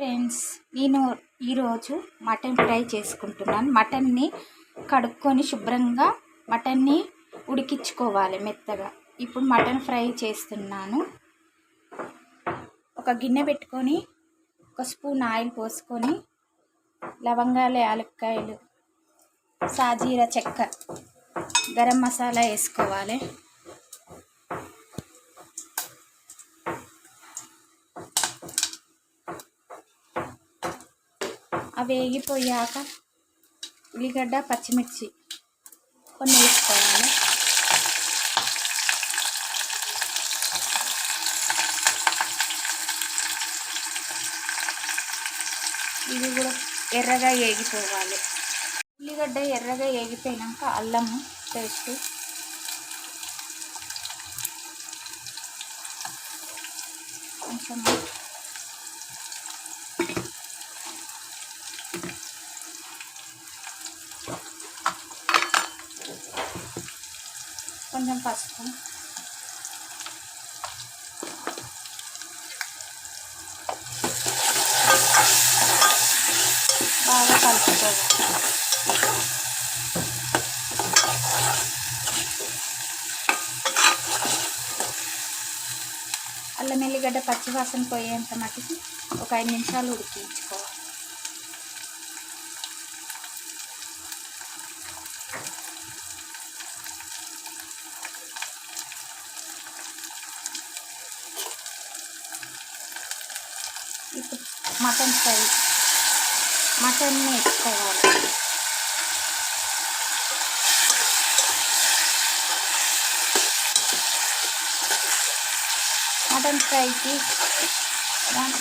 Friends నేను ఈరోజు mutton fry చేసుకుంటున్నాను. మటన్ని కడుక్కొని శుభ్రంగా మటన్ని ఉడికించుకోవాలి మెత్తగా. ఇప్పుడు మటన్ ఫ్రై చేస్తున్నాను. ఒక గిన్నె పెట్టుకొని ఒక స్పూన్ ఆయిల్ పోసుకొని లవంగాలు యాలక్కాయలు సాజీర చెక్క గరం మసాలా వేసుకోవాలి. అవి వేగిపోయాక ఉల్లిగడ్డ పచ్చిమిర్చి కొన్ని వేసుకోవాలి. ఇవి కూడా ఎర్రగా వేగిపోవాలి ఉల్లిగడ్డ ఎర్రగా వేగిపోయినాక అల్లము పేస్ట్. కొంచెం కొంచెం పసుపు. బాగా కలుపుకోవాలి. అల్లం ఎల్లిగడ్డ పచ్చివాసన పోయేంత మట్టికి ఒక ఐదు నిమిషాలు ఉడికించుకోవాలి ఇప్పుడు మటన్ ఫ్రై. మటన్ని వేసుకోవాలి. మటన్ ఫ్రైకి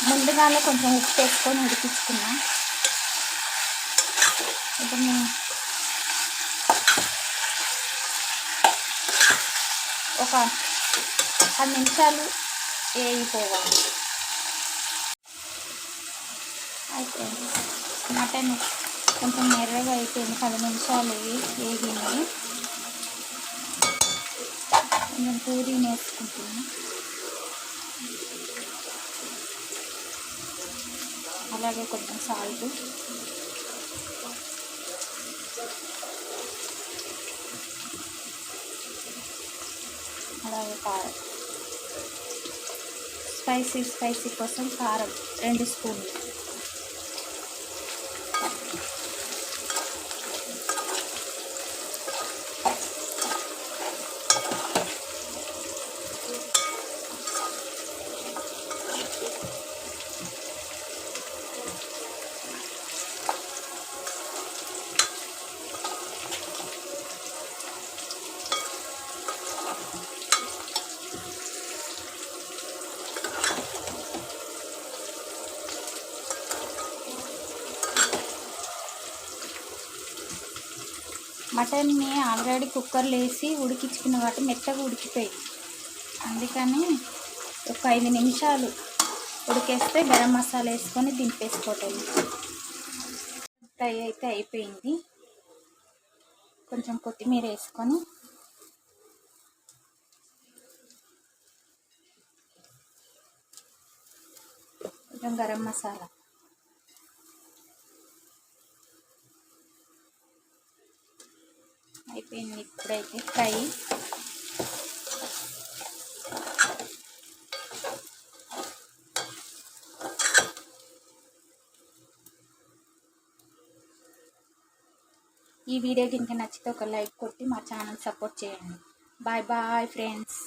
ముందుగానే కొంచెం ఉప్పు వేసుకొని ఉడికించుకున్నాం. ఇప్పుడు నేను ఒక పది నిమిషాలు వేయిపోవాలి అయిపోయింది. మటన్ కొంచెం ఎర్రగా అయిపోయింది. పది నిమిషాలు వేగింది. కొంచెం పూరి వేసుకుంటున్నాను అలాగే కొంచెం సాల్ట్. అలాగే కారం. స్పైసీ స్పైసీ కోసం కారం రెండు స్పూన్లు. మటన్ని ఆల్రెడీ కుక్కర్లో వేసి ఉడికించుకున్న కాబట్టి మెత్తగా ఉడికిపోయి అందుకని ఒక ఐదు నిమిషాలు ఉడికేస్తే గరం మసాలా వేసుకొని దింపేసుకోవటం. ఫ్రై అయితే అయిపోయింది. కొంచెం కొత్తిమీర వేసుకొని కొంచెం గరం మసాలా. అయిపోయింది ఇప్పుడైతే ఫ్రై. ఈ వీడియో కనుక నచ్చితే ఒక లైక్ కొట్టి మా ఛానల్ సపోర్ట్ చేయండి. Bye bye friends.